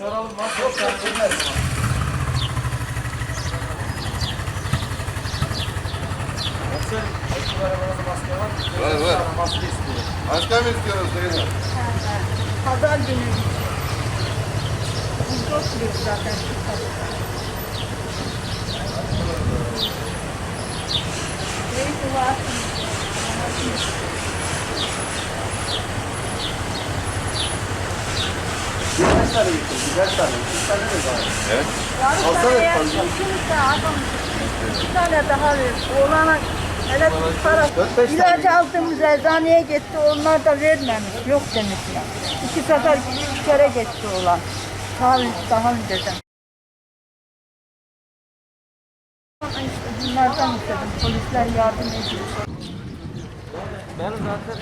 Soralım bak yok ben bilmez. Var var. Maske istiyor. Başka mı istiyoruz Zeynep? Pazar günü. Burada oturuyoruz zaten. Neyse var. Kaç tane getirdin? Kaç tane? İki tane mi var? Evet. Yarın Alsana tane de adam. Bir tane daha ver. Oğlana elektrik İlaç tane. aldığımız eczaneye gitti. Onlar da vermemiş. Yok demişler. İki sefer iki kere geçti olan. Daha, daha önceden. Bunlardan istedim. Polisler yardım ediyor. Ben zaten